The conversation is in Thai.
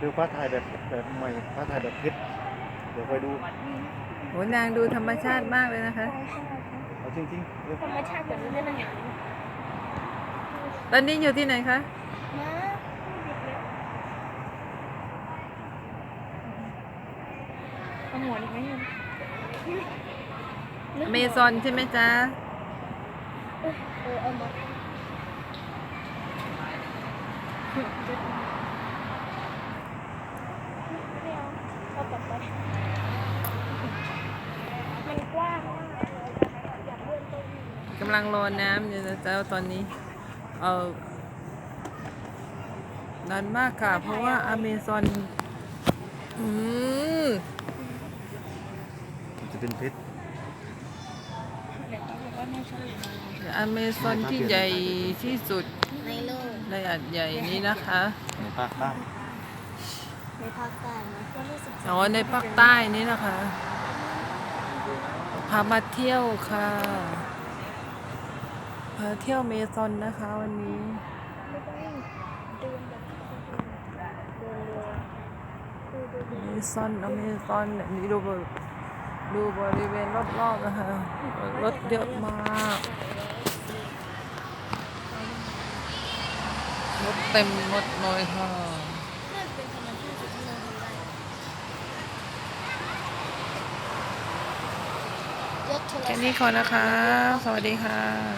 ดูฟ้าถ่ายแบบแบบใหม่ฟ้าถ่ายแบบเพชรเดี๋ยวคอยดูโหนางดูธรรมชาติมากเลยนะคะ เอาจริงๆเดี๋ยวธรรมชาติแบบนี้ได้มันอย่างนี้ตอนนี้อยู่ที่ไหนคะนะเอาหัวอีกไหมเนี่ยอเมซอนใช่ไหมจ๊ะ เออเอามาเอากลับไป มันกว้างมากอยากเลื่อนต้นกำลังรอน้ำอยู่นะจ๊ะตอนนี้ เอานานมากค่ะ เพราะว่าอเมซอนอืม จะเป็นเพชร องบอกว่าไม่ใช่อเมซอนที่ใหญ่ที่สุดในโลกในอันใหญ่นี้นะคะ ในภาคใต้ในภาคใต้นะก็รู้สึกอ๋อในภาคใต้นี้นะคะ พามาเที่ยวค่ะ พาเที่ยวเมซอนนะคะวันนี้ไม่ต้องเดินแบบเดินเร็วดูดูดูเมซอนอเมซอนเนี่ยนี่ดูบริ ดูบริเวณรอบๆนะคะรถเยอะมากรถเต็มหมดเลยค่ะน่าจะเป็นธรรมชาติสุดที่เราทำได้ยกโทรศัพท์แค่นี้ก่อนนะคะ สวัสดีค่ะ